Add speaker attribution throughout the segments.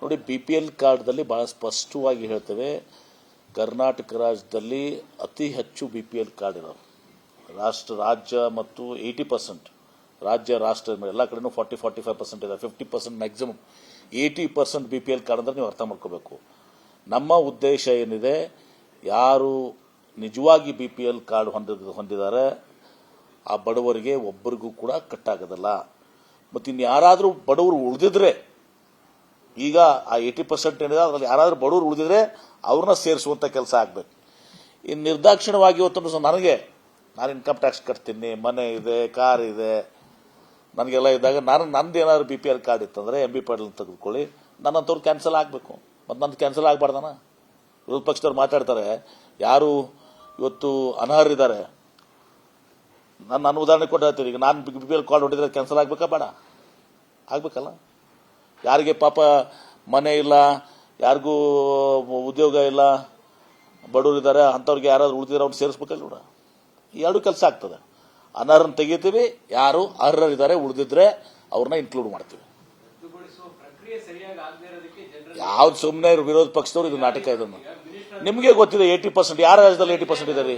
Speaker 1: ನೋಡಿ B P L ಕಾರ್ಡ್ದಲ್ಲಿ ಬಹಳ ಸ್ಪಷ್ಟವಾಗಿ ಹೇಳ್ತೇವೆ, ಕರ್ನಾಟಕ ರಾಜ್ಯದಲ್ಲಿ ಅತಿ ಹೆಚ್ಚು ಬಿ ಪಿ ಎಲ್ ಕಾರ್ಡ್ ಇರೋರು ರಾಷ್ಟ್ರ, ರಾಜ್ಯ ಮತ್ತು ಏಯ್ಟಿ ಪರ್ಸೆಂಟ್ ರಾಜ್ಯ, ರಾಷ್ಟ್ರ ಎಲ್ಲ ಕಡೆನೂ ಫಾರ್ಟಿ ಫಾರ್ಟಿ ಫೈವ್ ಪರ್ಸೆಂಟ್ ಇದೆ fifty percent maximum eighty percent B P L card ಅಂದ್ರೆ ನೀವು ಅರ್ಥ ಮಾಡ್ಕೋಬೇಕು. ನಮ್ಮ ಉದ್ದೇಶ ಏನಿದೆ, ಯಾರು ನಿಜವಾಗಿ ಬಿ ಪಿ ಎಲ್ ಕಾರ್ಡ್ ಹೊಂದಿದ ಹೊಂದಿದ್ದಾರೆ ಆ ಬಡವರಿಗೆ ಒಬ್ಬರಿಗೂ ಕೂಡ ಕಟ್ಟಾಗೋದಲ್ಲ. ಮತ್ತು ಇನ್ನು ಯಾರಾದರೂ ಬಡವರು ಉಳಿದಿದ್ರೆ ಈಗ ಆ ಏಯ್ಟಿ ಪರ್ಸೆಂಟ್ ಏನಿದೆ, ಅದರಲ್ಲಿ ಯಾರಾದರೂ ಬಡವರು ಉಳಿದಿದ್ರೆ ಅವ್ರನ್ನ ಸೇರಿಸುವಂಥ ಕೆಲಸ ಆಗಬೇಕು. ಇನ್ನು ನಿರ್ದಾಕ್ಷಿಣ್ಯವಾಗಿ ಇವತ್ತು ನನಗೆ, ನಾನು ಇನ್ಕಮ್ ಟ್ಯಾಕ್ಸ್ ಕಟ್ತೀನಿ, ಮನೆ ಇದೆ, ಕಾರ್ ಇದೆ. ನನಗೆಲ್ಲ ಇದ್ದಾಗ ನಾನು, ನಂದು ಏನಾದ್ರು ಬಿ ಪಿ ಎಲ್ ಕಾರ್ಡ್ ಇತ್ತಂದರೆ ಎಂ ಬಿ ಪಾಟೀಲ್ ತೆಗೆದುಕೊಳ್ಳಿ. ನನ್ನಂಥವ್ರು ಕ್ಯಾನ್ಸಲ್ ಆಗಬೇಕು. ಮತ್ತು ನಂದು ಕ್ಯಾನ್ಸಲ್ ಆಗಬಾರ್ದನ? ವಿರೋಧ ಪಕ್ಷದವ್ರು ಮಾತಾಡ್ತಾರೆ, ಯಾರು ಇವತ್ತು ಅನರ್ಹರಿದ್ದಾರೆ? ನಾನು ನಾನು ಉದಾಹರಣೆ ಕೊಟ್ಟು ಹೇಳ್ತೀನಿ, ಈಗ ನಾನು ಬಿ ಪಿ ಎಲ್ ಕಾರ್ಡ್ ಹೊಡಿದ್ರೆ ಕ್ಯಾನ್ಸಲ್ ಆಗಬೇಕಾ? ಬೇಡ. ಆಗಬೇಕಲ್ಲ? ಯಾರಿಗೆ ಪಾಪ ಮನೆ ಇಲ್ಲ, ಯಾರಿಗೂ ಉದ್ಯೋಗ ಇಲ್ಲ, ಬಡವರು ಇದ್ದಾರೆ, ಅಂಥವ್ರಿಗೆ ಯಾರಾದ್ರು ಉಳಿದಿದ್ರೆ ಅವ್ರು ಸೇರಿಸ್ಬೇಕಲ್ಲ ನೋಡ ಎರಡು ಕೆಲಸ ಆಗ್ತದೆ. ಅನರ್ಹನ ತೆಗಿತೀವಿ, ಯಾರು ಅರ್ಹರಿದ್ದಾರೆ, ಉಳಿದಿದ್ರೆ ಅವ್ರನ್ನ ಇನ್ಕ್ಲೂಡ್ ಮಾಡ್ತೀವಿ. ಯಾವ್ದು ಸುಮ್ಮನೆ ವಿರೋಧ ಪಕ್ಷದವ್ರು ಇದು ನಾಟಕ ಇದನ್ನು. ನಿಮಗೆ ಗೊತ್ತಿದೆ ಏಯ್ಟಿ ಪರ್ಸೆಂಟ್ ಯಾರ ರಾಜ್ಯದಲ್ಲಿ ಏಯ್ಟಿ ಪರ್ಸೆಂಟ್
Speaker 2: ಇದ್ದಾರೆ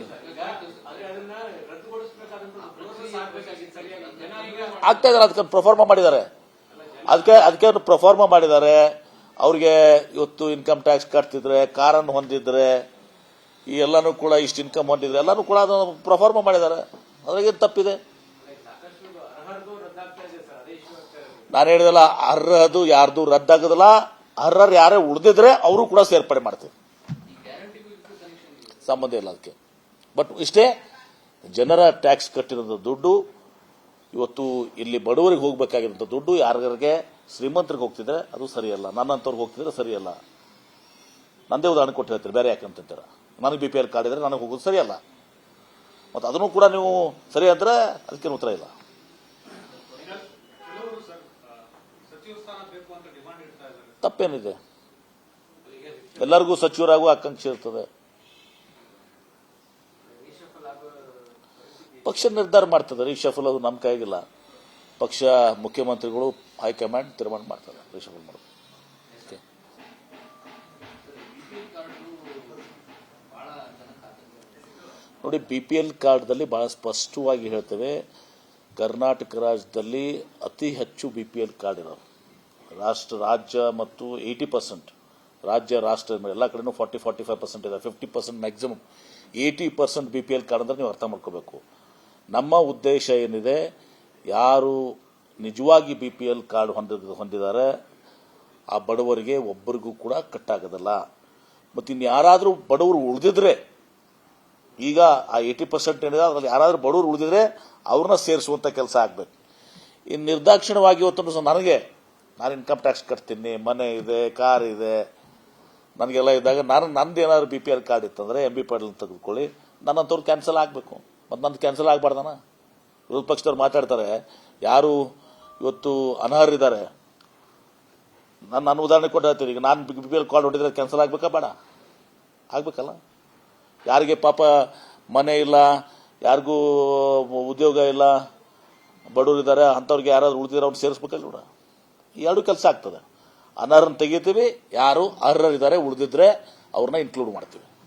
Speaker 1: ಆಗ್ತಾ ಇದಾರೆ ಅದಕ್ಕೆ ಪ್ರಫಾರ್ಮ ಮಾಡಿದ್ದಾರೆ. ಅದಕ್ಕೆ ಅದಕ್ಕೆ ಪ್ರಫಾರ್ಮ ಮಾಡಿದ್ದಾರೆ. ಅವ್ರಿಗೆ ಇವತ್ತು ಇನ್ಕಮ್ ಟ್ಯಾಕ್ಸ್ ಕಟ್ತಿದ್ರೆ, ಕಾರನ್ನು ಹೊಂದಿದ್ರೆ, ಈ ಎಲ್ಲಾನು ಕೂಡ ಇಷ್ಟು ಇನ್ಕಮ್ ಹೊಂದಿದ್ರೆ, ಎಲ್ಲಾನು ಕೂಡ ಅದನ್ನು ಪ್ರಫಾರ್ಮ ಮಾಡಿದ್ದಾರೆ. ಅದ್ರಾಗೇನು ತಪ್ಪಿದೆ? ನಾನು ಹೇಳಿದಲ್ಲ, ಅರ್ಹದು ಯಾರ್ದು ರದ್ದಾಗೋದಿಲ್ಲ, ಅರ್ಹರು ಯಾರೇ ಉಳಿದಿದ್ರೆ ಅವರು ಕೂಡ ಸೇರ್ಪಡೆ ಮಾಡ್ತೀವಿ. ಸಂಬಂಧ ಇಲ್ಲ ಅದಕ್ಕೆ. ಬಟ್ ಇಷ್ಟೇ, ಜನರ ಟ್ಯಾಕ್ಸ್ ಕಟ್ಟಿರೋದು ದುಡ್ಡು ಇವತ್ತು ಇಲ್ಲಿ ಬಡವರಿಗೆ ಹೋಗ್ಬೇಕಾಗಿರೋಂಥ ದುಡ್ಡು ಯಾರಿಗೆ ಶ್ರೀಮಂತರಿಗೆ ಹೋಗ್ತಿದ್ರೆ ಅದು ಸರಿಯಲ್ಲ, ನನ್ನಂತವ್ರಿಗೆ ಹೋಗ್ತಿದ್ರೆ ಸರಿಯಲ್ಲ. ನಂದೇ ಉದಾಹರಣೆ ಕೊಟ್ಟು ಹೇಳ್ತೀರಿ ಬೇರೆ ಯಾಕಂತೀರ ನನಗೆ ಬಿ ಪಿ ಎಲ್ ಕಾರ್ಡ್ ಇದ್ರೆ ನನಗೆ ಹೋಗೋದು ಸರಿಯಲ್ಲ. ಮತ್ತು ಅದನ್ನು ಕೂಡ ನೀವು ಸರಿ ಅಂದ್ರೆ ಅದಕ್ಕೇನು ಉತ್ತರ ಇಲ್ಲ. ತಪ್ಪೇನಿದೆ. ಎಲ್ಲರಿಗೂ ಸಚಿವರಾಗುವ ಆಕಾಂಕ್ಷೆ ಇರ್ತದೆ. ಪಕ್ಷ ನಿರ್ಧಾರ ಮಾಡ್ತದೆ. ರೀಶಫಲ್ ಅದು ನಮ್ಮ ಕೈಗಿಲ್ಲ ಪಕ್ಷ ಮುಖ್ಯಮಂತ್ರಿಗಳು ಹೈಕಮಾಂಡ್ ತೀರ್ಮಾನ ಮಾಡ್ತಾರೆ. ರೀಶಫಲ್ ಮಾಡೋದು ಓಕೆ. ನೋಡಿ ಬಿ ಪಿ ಎಲ್ ಕಾರ್ಡ್ದಲ್ಲಿ ಬಹಳ ಸ್ಪಷ್ಟವಾಗಿ ಹೇಳ್ತೇವೆ ಕರ್ನಾಟಕ ರಾಜ್ಯದಲ್ಲಿ ಅತಿ ಹೆಚ್ಚು ಬಿ ಪಿ ಎಲ್ ಕಾರ್ಡ್ ಇರೋರು. ರಾಷ್ಟ್ರ ರಾಜ್ಯ ಮತ್ತು ಏಯ್ಟಿ ಪರ್ಸೆಂಟ್ ರಾಜ್ಯ ರಾಷ್ಟ್ರ ಎಲ್ಲ ಕಡೆನೂ ಫಾರ್ಟಿ ಫಾರ್ಟಿ ಫೈವ್ ಪರ್ಸೆಂಟ್ ಇದೆ. Fifty percent maximum eighty percent B P L card ಅಂದ್ರೆ ನೀವು ಅರ್ಥ ಮಾಡ್ಕೋಬೇಕು. ನಮ್ಮ ಉದ್ದೇಶ ಏನಿದೆ, ಯಾರು ನಿಜವಾಗಿ ಬಿ ಪಿ ಎಲ್ ಕಾರ್ಡ್ ಹೊಂದಿದ ಹೊಂದಿದ್ದಾರೆ ಆ ಬಡವರಿಗೆ ಒಬ್ಬರಿಗೂ ಕೂಡ ಕಟ್ಟಾಗೋದಿಲ್ಲ. ಮತ್ತು ಇನ್ನು ಯಾರಾದರೂ ಬಡವರು ಉಳಿದಿದ್ರೆ, ಈಗ ಆ ಏಯ್ಟಿ ಪರ್ಸೆಂಟ್ ಏನಿದೆ, ಅದರಲ್ಲಿ ಯಾರಾದರೂ ಬಡವರು ಉಳಿದಿದ್ರೆ ಅವ್ರನ್ನ ಸೇರಿಸುವಂಥ ಕೆಲಸ ಆಗಬೇಕು. ಇನ್ನು ನಿರ್ದಾಕ್ಷಿಣ್ಯವಾಗಿ ಇವತ್ತು ನನಗೆ, ನಾನು ಇನ್ಕಮ್ ಟ್ಯಾಕ್ಸ್ ಕಟ್ತೀನಿ, ಮನೆ ಇದೆ, ಕಾರ್ ಇದೆ, ನನಗೆಲ್ಲ ಇದ್ದಾಗ ನಾನು ನಂದು ಏನಾದರೂ ಬಿ ಪಿ ಎಲ್ ಕಾರ್ಡ್ ಇತ್ತಂದರೆ ಎಂ ಬಿ ಪಾಟೀಲ್ ತೆಗೆದುಕೊಳ್ಳಿ ನನ್ನಂಥವ್ರು ಕ್ಯಾನ್ಸಲ್ ಆಗಬೇಕು. ಮತ್ತು ನಂದು ಕ್ಯಾನ್ಸಲ್ ಆಗಬಾರ್ದನ? ವಿರೋಧ ಪಕ್ಷದವ್ರು ಮಾತಾಡ್ತಾರೆ, ಯಾರು ಇವತ್ತು ಅನರ್ಹರಿದ್ದಾರೆ? ನಾನು ನನ್ನ ಉದಾಹರಣೆ ಕೊಟ್ಟು ಹೇಳ್ತೀನಿ, ಈಗ ನಾನು ಬಿ ಪಿ ಎಲ್ ಕಾರ್ಡ್ ಹೊಡಿದ್ರೆ ಕ್ಯಾನ್ಸಲ್ ಆಗಬೇಕಾ ಬೇಡ? ಆಗಬೇಕಲ್ಲ. ಯಾರಿಗೆ ಪಾಪ ಮನೆ ಇಲ್ಲ, ಯಾರಿಗೂ ಉದ್ಯೋಗ ಇಲ್ಲ, ಬಡವರು ಇದ್ದಾರೆ, ಅಂಥವ್ರಿಗೆ ಯಾರಾದ್ರು ಉಳಿದಿದ್ರೆ ಅವ್ರು ಸೇರಿಸ್ಬೇಕಲ್ಲ ನೋಡ ಎರಡು ಕೆಲಸ ಆಗ್ತದೆ. ಅನರ್ಹನ ತೆಗಿತೀವಿ, ಯಾರು ಅರ್ಹರಿದ್ದಾರೆ, ಉಳಿದಿದ್ರೆ ಅವ್ರನ್ನ ಇನ್ಕ್ಲೂಡ್ ಮಾಡ್ತೀವಿ.